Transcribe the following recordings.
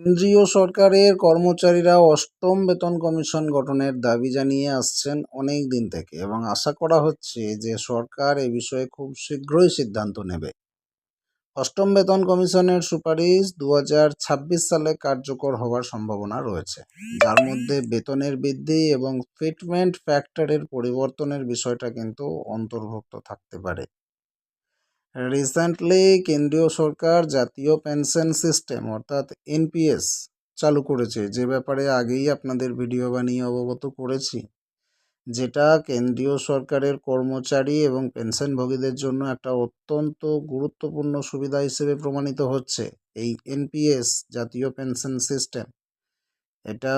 কেন্দ্রীয় সরকারের কর্মচারীরা অষ্টম বেতন কমিশন গঠনের দাবি জানিয়ে আসছেন অনেক দিন থেকে এবং আশা করা হচ্ছে যে সরকার এ বিষয়ে খুব শীঘ্রই সিদ্ধান্ত নেবে। অষ্টম বেতন কমিশনের সুপারিশ দু হাজার ছাব্বিশ সালে কার্যকর হওয়ার সম্ভাবনা রয়েছে। যার মধ্যে বেতনের বৃদ্ধি এবং ফিটমেন্ট ফ্যাক্টরের পরিবর্তনের বিষয়টা কিন্তু অন্তর্ভুক্ত থাকতে পারে। রিসেন্টলি কেন্দ্রীয় সরকার জাতীয় পেনশন সিস্টেম, অর্থাৎ এনপিএস চালু করেছে। যে ব্যাপারে আগেই আপনাদের ভিডিও বানিয়ে অবগত করেছি। যেটা কেন্দ্রীয় সরকারের কর্মচারী এবং পেনশনভোগীদের জন্য একটা অত্যন্ত গুরুত্বপূর্ণ সুবিধা হিসেবে প্রমাণিত হচ্ছে, এই এনপিএস জাতীয় পেনশন সিস্টেম। এটা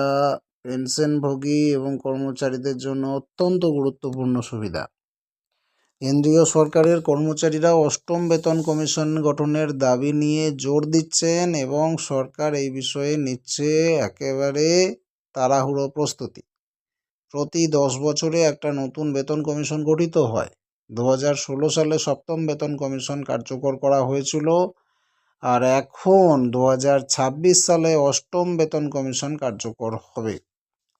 পেনশনভোগী এবং কর্মচারীদের জন্য অত্যন্ত গুরুত্বপূর্ণ সুবিধা। কেন্দ্রীয় সরকারের কর্মচারীরা অষ্টম বেতন কমিশন গঠনের দাবি নিয়ে জোর দিচ্ছেন এবং সরকার এই বিষয়ে নিচ্ছে একেবারে তাড়াহুড়ো প্রস্তুতি। প্রতি দশ বছরে একটা নতুন বেতন কমিশন গঠিত হয়। দু সালে সপ্তম বেতন কমিশন কার্যকর করা হয়েছিল আর এখন দু হাজার ছাব্বিশ সালে অষ্টম বেতন কমিশন কার্যকর হবে।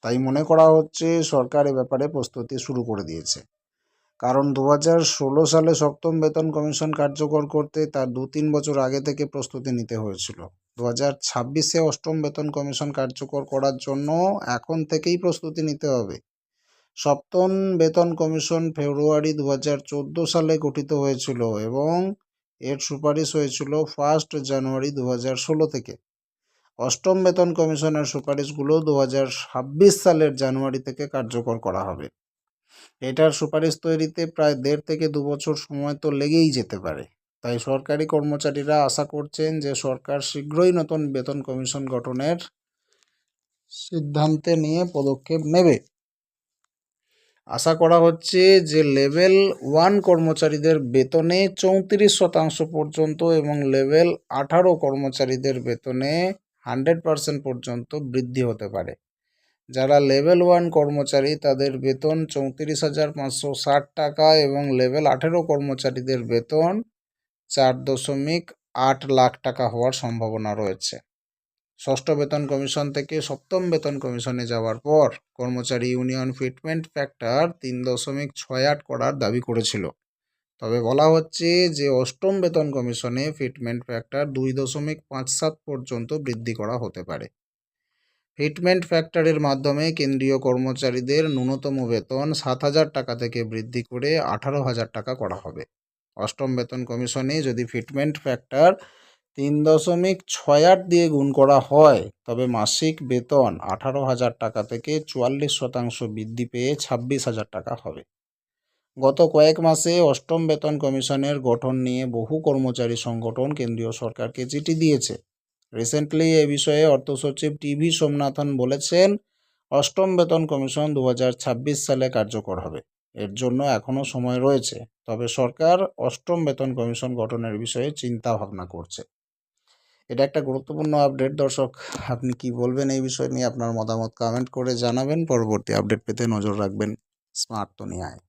তাই মনে করা হচ্ছে সরকার এ ব্যাপারে প্রস্তুতি শুরু করে দিয়েছে। কারণ দু সালে সপ্তম বেতন কমিশন কার্যকর করতে তার দু তিন বছর আগে থেকে প্রস্তুতি নিতে হয়েছিল। দু হাজার ছাব্বিশে অষ্টম বেতন কমিশন কার্যকর করার জন্য এখন থেকেই প্রস্তুতি নিতে হবে। সপ্তম বেতন কমিশন ফেব্রুয়ারি দু হাজার চোদ্দ সালে গঠিত হয়েছিল এবং এর সুপারিশ হয়েছিল ফার্স্ট জানুয়ারি দু হাজার ষোলো থেকে। অষ্টম বেতন কমিশনের সুপারিশগুলো দু হাজার ছাব্বিশ সালের জানুয়ারি থেকে কার্যকর করা হবে। এটার সুপারিশ তৈরিতে প্রায় দেড় থেকে দু বছর সময় তো লেগেই যেতে পারে। তাই সরকারি কর্মচারীরা আশা করছেন যে সরকার শীঘ্রই নতুন বেতন কমিশন গঠনের সিদ্ধান্তে নিয়ে পদক্ষেপ নেবে। আশা করা হচ্ছে যে লেভেল ওয়ান কর্মচারীদের বেতনে চৌত্রিশ শতাংশ পর্যন্ত এবং লেভেল আঠারো কর্মচারীদের বেতনে হান্ড্রেড পার্সেন্ট পর্যন্ত বৃদ্ধি হতে পারে। যারা লেভেল ওয়ান কর্মচারী, তাদের বেতন চৌত্রিশ হাজার পাঁচশো ষাট টাকা এবং লেভেল আঠেরো কর্মচারীদের বেতন চার দশমিক আট লাখ টাকা হওয়ার সম্ভাবনা রয়েছে। ষষ্ঠ বেতন কমিশন থেকে সপ্তম বেতন কমিশনে যাওয়ার পর কর্মচারী ইউনিয়ন ফিটমেন্ট ফ্যাক্টর তিন দশমিক ছয় আট করার দাবি করেছিল। তবে বলা হচ্ছে যে, অষ্টম বেতন কমিশনে ফিটমেন্ট ফ্যাক্টর দুই দশমিক পাঁচ সাত পর্যন্ত বৃদ্ধি করা হতে পারে। ফিটমেন্ট ফ্যাক্টরের মাধ্যমে কেন্দ্রীয় কর্মচারীদের ন্যূনতম বেতন সাত হাজার টাকা থেকে বৃদ্ধি করে আঠারো হাজার টাকা করা হবে। অষ্টম বেতন কমিশনে যদি ফিটমেন্ট ফ্যাক্টর তিন দশমিক ছয় আট দিয়ে গুণ করা হয়, তবে মাসিক বেতন আঠারো হাজার টাকা থেকে চুয়াল্লিশ শতাংশ বৃদ্ধি পেয়ে ছাব্বিশ হাজার টাকা হবে। গত কয়েক মাসে অষ্টম বেতন কমিশনের গঠন নিয়ে বহু কর্মচারী সংগঠন কেন্দ্রীয় সরকারকে চিঠি দিয়েছে। রিসেন্টলি এ বিষয়ে অর্থ সচিব টিভি সোমনাথন বলেছেন, অষ্টম বেতন কমিশন দু হাজার ছাব্বিশ সালে কার্যকর হবে। এর জন্য এখনও সময় রয়েছে, তবে সরকার অষ্টম বেতন কমিশন গঠনের বিষয়ে চিন্তা ভাবনা করছে। এটা একটা গুরুত্বপূর্ণ আপডেট। দর্শক, আপনি কি বলবেন এই বিষয় নিয়ে আপনার মতামত কমেন্ট করে জানাবেন। পরবর্তী আপডেট পেতে নজর রাখবেন স্মার্ট দুনিয়ায়।